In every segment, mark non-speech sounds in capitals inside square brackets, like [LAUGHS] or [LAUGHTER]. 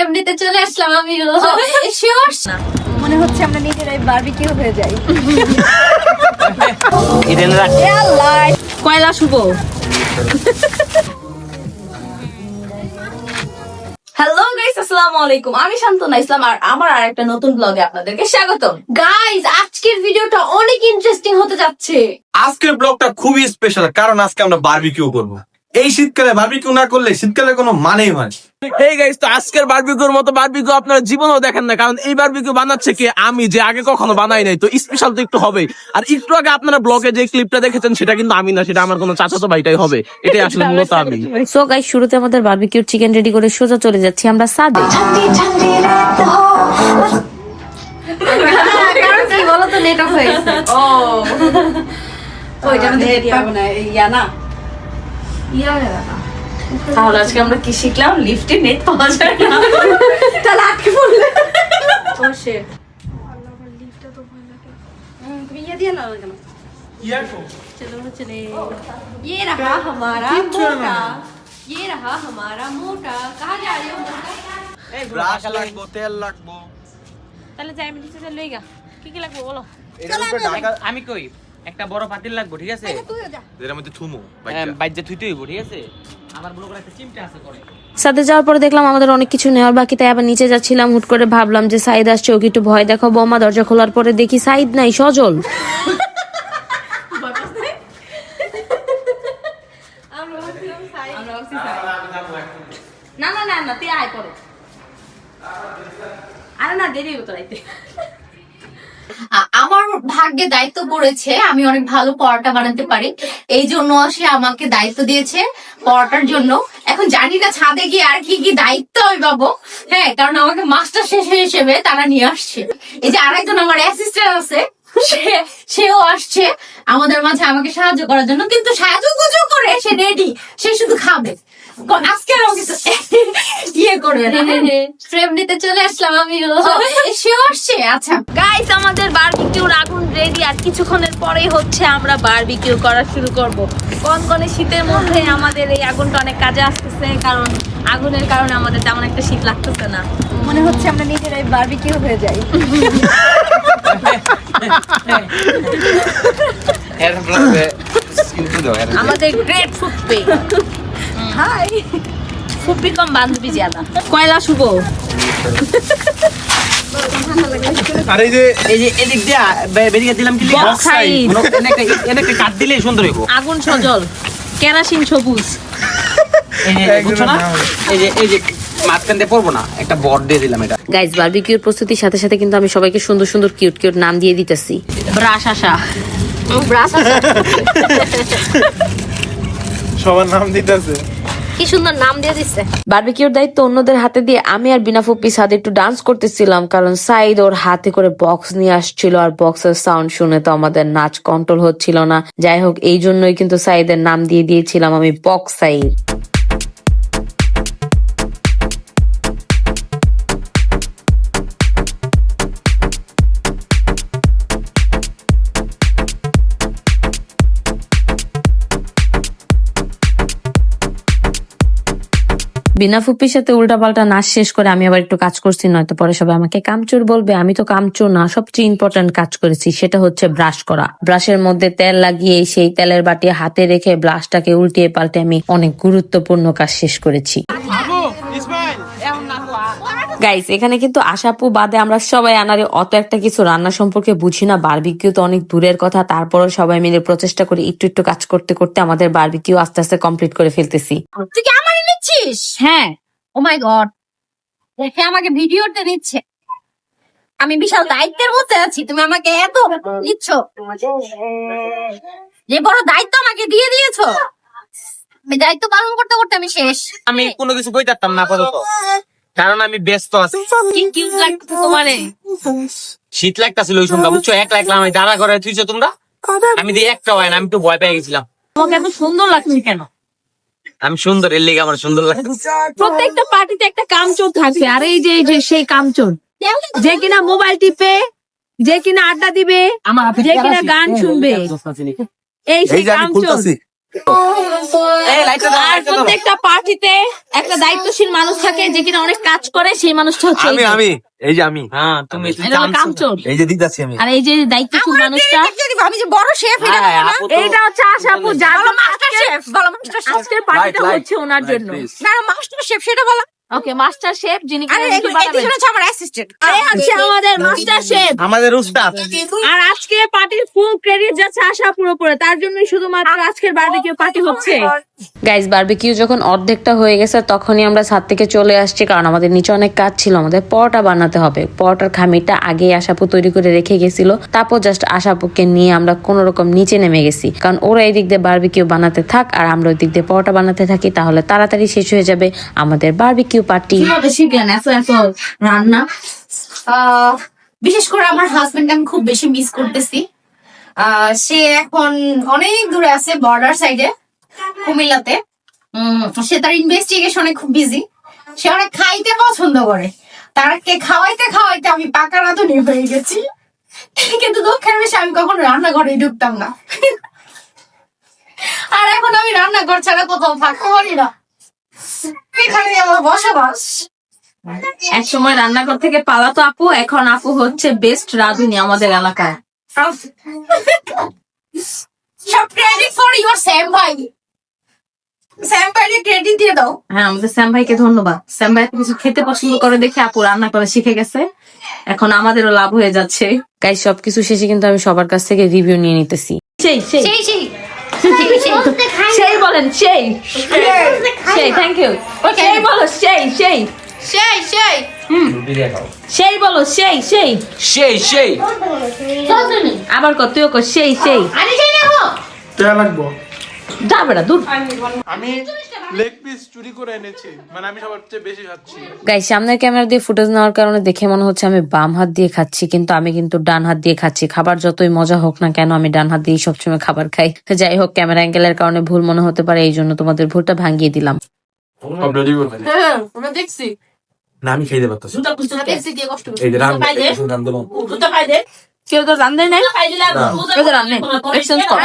এমনিতে চলে আসলাম আমি মনে হচ্ছে আমরা নিজেরাই বারবিকিউ হয়ে যাই। কয়লা শুভ? হ্যালো গাইস আসসালামু আলাইকুম। আমি শান্তনা ইসলাম আর আমার আর একটা নতুন ব্লগে আপনাদেরকে স্বাগতম। গাইজ আজকের ভিডিওটা অনেক ইন্টারেস্টিং হতে যাচ্ছে। আজকের ব্লগটা খুবই স্পেশাল কারণ আজকে আমরা বারবিকিউ করব। এই শীতকালে বারবিকিউ না করলে শীতকালে কোনো মানেই হয় এই গাইস তো আজকের বারবিকিউর মতো বারবিকিউ আপনারা জীবনেও দেখেন না কারণ এই বারবিকিউ বানাচ্ছে কি? আমি যে আগে কখনো বানাই নাই তো স্পেশাল তো একটু হবেই। আর একটু আগে আপনারা ব্লগে যে ক্লিপটা দেখেছেন সেটা কিন্তু আমি না সেটা আমার কোনো চাচাতো ভাইটাই হবে। এটাই আসলে [LAUGHS] মূলত আমি। সো গাইস শুরুতে আমাদের বারবিকিউর চিকেন রেডি করে সোজা চলে যাচ্ছি আমরা সাদে। কারণ কি বলো তো নেট অফ হয়ে গেছে। ও। [LAUGHS] ওইটা আমাদের ইয়া ইয়া না। তাহলে আজকে আমরা কি শিখলাম লিফটে নেট পাওয়া যায় না তাহলে আটকে পড়লে ও শিট তুমি ইয়া দিয়ে নাও কেন चलो चले ये रहा हमारा मोटा ये रहा हमारा मोटा कहाँ जा रहे हो मोटा ব্রাশ লাগবো তেল লাগবো তাহলে যাই আমি নিচে লই গা কি কি লাগবে বলো আমি কই একটা বড় পাতিল লাগবো ঠিক আছে? এর মধ্যে থুমু বাইজে থুইতে হইব ঠিক আছে? আমার বড় করে একটা চিমটা আছে করে সাথে যাওয়ার পরে দেখলাম আমাদের অনেক কিছু নেওয়ার বাকি তাই আবার নিচে যাচ্ছিলাম হুট করে ভাবলাম যে সাইদ আসছে ওকে একটু ভয় দেখাবো বোমা দরজা খোলার পরে দেখি সাইদ নাই সজল। না না না না তুই আয় পরে। আরে না দেরি হতো রাইতে। আমার ভাগ্যে দায়িত্ব পড়েছে, আমি অনেক ভালো পরোটা বানাতে পারি। এই জন্য সে আমাকে দায়িত্ব দিয়েছে পরোটার জন্য। এখন জানি না ছাদে গিয়ে আর কি কি দায়িত্ব আমি পাবো। হ্যাঁ কারণ আমাকে মাস্টার শেষে হিসেবে তারা নিয়ে আসছে। এই যে আরেকজন আমার অ্যাসিস্ট্যান্ট আছে সে সেও আসছে আমাদের মাঝে আমাকে সাহায্য করার জন্য কিন্তু সাহায্য গুজো করে সে রেডি সে শুধু খাবে। আজকে আর [LAUGHS] ইয়ে করবে ফ্রেম নিতে চলে আসলাম আমি সেও আসছে আচ্ছা। গাইস আমাদের বারবিকিউর আগুন রেডি আর কিছুক্ষণের পরেই হচ্ছে আমরা বারবিকিউ করা শুরু করব। কনকনে শীতের মধ্যে আমাদের এই আগুনটা অনেক কাজে আসতেছে কারণ আগুনের কারণে আমাদের তেমন একটা শীত লাগতেছে না। মনে হচ্ছে আমরা নিজেরাই বারবিকিউ হয়ে যাই। আমাদের গ্রেট ফুপি হাই ফুপি কম বান্ধবী জিয়াদা। কয়লা শুভ? আর এই যে এই যে এদিক দিয়া বে- বেরিয়ে দিলাম কি? লিখা? বক্সাইড কোনো- এনে একটা এনে একটা কাট দিলে সুন্দর হইব। আগুন সজল। কেরাসিন সবুজ। এই যে বুঝছ না এই যে এই যে মাঝখান দিয়ে পড়ব না একটা বট দিয়ে দিলাম এটা। গাইজ বারবিকিউর প্রস্তুতির সাথে সাথে কিন্তু আমি সবাইকে সুন্দর সুন্দর কিউট কিউট নাম দিয়ে দিতেছি। ব্রাশ আশা ব্রাশ সবার নাম দিতেছে। কি সুন্দর নাম দিয়ে দিচ্ছে বারবিকিউর দায়িত্ব অন্যদের হাতে দিয়ে আমি আর বিনা ফুপি সাথে একটু ডান্স করতেছিলাম কারণ সাইদ ওর হাতে করে বক্স নিয়ে আসছিল আর বক্সের সাউন্ড শুনে তো আমাদের নাচ কন্ট্রোল হচ্ছিল না। যাই হোক এই জন্যই কিন্তু সাইদের নাম দিয়ে দিয়েছিলাম আমি বক্স সাইদ। বিনা ফুপির সাথে উল্টাপাল্টা নাচ শেষ করে আমি আবার একটু কাজ করছি নয়তো পরে সবাই আমাকে কামচোর বলবে। আমি তো কামচোর না সবচেয়ে ইম্পর্টেন্ট কাজ করেছি সেটা হচ্ছে ব্রাশ করা। ব্রাশের মধ্যে তেল লাগিয়ে সেই তেলের বাটি হাতে রেখে ব্রাশটাকে উল্টিয়ে পাল্টে আমি অনেক গুরুত্বপূর্ণ কাজ শেষ করেছি। গাইস এখানে কিন্তু আশাপু বাদে আমরা সবাই আনারে অত একটা কিছু রান্না সম্পর্কে বুঝি না বারবিকিউ তো অনেক দূরের কথা তারপরও সবাই মিলে প্রচেষ্টা করে একটু একটু কাজ করতে করতে আমাদের বারবিকিউ আস্তে আস্তে কমপ্লিট করে ফেলতেছি। কি নিচ্ছিস হ্যাঁ। ও মাই গড দেখে আমাকে ভিডিওতে নিচ্ছে আমি বিশাল দায়িত্বের মধ্যে আছি। তুমি আমাকে এত নিচ্ছ যে বড় দায়িত্ব আমাকে দিয়ে দিয়েছ। আমি দায়িত্ব পালন করতে করতে আমি শেষ। আমি কোনো কিছু কই পারতাম না আপাতত। কারণ আমি ব্যস্ত আছি। কি লাগতো তোমারে। শীত লাগতাছিল ওই সন্ধ্যা বুঝছ? একলা একলা আমি দাঁড়া করে তুইছো তোমরা? আমি দিয়ে একটা হয় না আমি একটু ভয় পেয়ে গেছিলাম। তোমাকে এত সুন্দর লাগছে কেন? আমি সুন্দর এর লিগে আমার সুন্দর লাগে প্রত্যেকটা পার্টিতে একটা কামচোর থাকবে আর এই যে এই যে সেই কামচোর যে কিনা মোবাইল টিপে যে কিনা আড্ডা দিবে যে কিনা গান শুনবে এই সেই কামচোর প্রত্যেকটা পার্টিতে একটা দায়িত্বশীল মানুষ থাকে যে কিনা অনেক কাজ করে সেই মানুষটা হচ্ছে আমি আমি এই যে আমি। হ্যাঁ তুমি কামচোর। এই যে দিদাছি আমি। আর এই যে দায়িত্বশীল মানুষটা। আমি যে বড় শেফ এটা আপু এইটা হচ্ছে আশাপু যার মাস্টার শেফ বলো মাস্টার শেফ আজকের পার্টিটা হচ্ছে ওনার জন্য। না মাস্টার শেফ সেটা বলো। ওকে মাস্টার শেফ যিনি আমার অ্যাসিস্ট্যান্ট আমাদের মাস্টার শেফ আমাদের উস্তাদ। আর আজকে পার্টির ফুল ক্রেডিট যাচ্ছে আশা পুরোপুরি তার জন্যই শুধুমাত্র আজকের বার্বিকিউ পার্টি হচ্ছে। গাইজ বারবিকিউ যখন অর্ধেকটা হয়ে গেছে তখনই আমরা ছাদ থেকে চলে আসছি কারণ আমাদের নিচে অনেক কাজ ছিল। আমাদের পরোটা বানাতে হবে। পরোটার খামিরটা আগে আশাপু তৈরি করে রেখে গেছিল। তারপর জাস্ট আশাপুকে নিয়ে আমরা কোন রকম নিচে নেমে গেছি। কারণ ওরা এই দিক দিয়ে বারবিকিউ বানাতে থাক আর আমরা ওই দিক দিয়ে পরোটা বানাতে থাকি তাহলে তাড়াতাড়ি শেষ হয়ে যাবে আমাদের বারবিকিউ পার্টি কীভাবে শিখলেন এত এত রান্না? বিশেষ করে আমার হাজবেন্ড আমি খুব বেশি মিস করতেছি। সে এখন অনেক দূরে আছে বর্ডার সাইডে কুমিল্লাতে। সে তার ইনভেস্টিগেশনে খুব বিজি সে অনেক খাইতে পছন্দ করে। তারকে খাওয়াইতে খাওয়াইতে আমি পাকা রাঁধুনি হয়ে গেছি। কিন্তু দুঃখের বিষয়, আমি কখনো রান্নাঘরে ঢুকতাম না। আর এখন আমি রান্নাঘর ছাড়া কোথাও থাকতে পারি না। এখানে আমার বসবাস। এক সময় রান্নাঘর থেকে পালাতো আপু এখন আপু হচ্ছে বেস্ট রাঁধুনি আমাদের এলাকায়। সব ক্রেডিট ফর ইউর স্যাম ভাই। স্যাম ভাইকে ক্রেডিট দিয়ে দাও। হ্যাঁ আমাদের শ্যাম ভাইকে ধন্যবাদ। শ্যাম ভাই কিছু খেতে পছন্দ করে দেখে আপু রান্না করে শিখে গেছে। এখন আমাদেরও লাভ হয়ে যাচ্ছে। গাই সবকিছু শেষে কিন্তু আমি সবার কাছ থেকে রিভিউ নিয়ে নিতেছি। সেই সেই। সেই সেই। সেই বলেন সেই সেই থ্যাংক ইউ সেই বলো সেই সেই সেই সেই সেই বলো সেই সেই সেই সেই আবার কত? তুইও কর সেই সেই টাকা লাগবো। যা বেড়া দূর। আমি লেগ পিস চুরি করে এনেছি মানে আমি সবার চেয়ে বেশি খাচ্ছি। গাই সামনের ক্যামেরা দিয়ে ফুটেজ নেওয়ার কারণে দেখে মনে হচ্ছে আমি বাম হাত দিয়ে খাচ্ছি কিন্তু আমি কিন্তু ডান হাত দিয়ে খাচ্ছি। খাবার যতই মজা হোক না কেন আমি ডান হাত দিয়ে সবসময় খাবার খাই। যাই হোক ক্যামেরা অ্যাঙ্গেলের কারণে ভুল মনে হতে পারে এই জন্য তোমাদের ভুলটা ভাঙিয়ে দিলাম। হ্যাঁ আমরা দেখছি। না আমি দিয়ে কষ্ট এই যে রাম কেউ তো রান্ধে নাই? রান্ধে এক্সচেঞ্জ কর।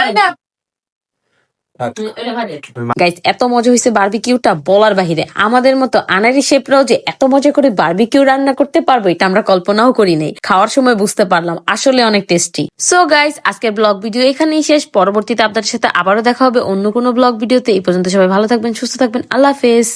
গাইস এত মজা হয়েছে বার্বিকিউটা বলার বাহিরে। আমাদের মতো আনারি শেপরাও যে এত মজা করে বার্বিকিউ রান্না করতে পারব এটা আমরা কল্পনাও করি নাই। খাওয়ার সময় বুঝতে পারলাম আসলে অনেক টেস্টি। সো গাইস আজকের ব্লগ ভিডিও এখানেই শেষ। পরবর্তীতে আপনাদের সাথে আবারও দেখা হবে অন্য কোনো ব্লগ ভিডিওতে এই পর্যন্ত সবাই ভালো থাকবেন সুস্থ থাকবেন। আল্লাহ হাফেজ।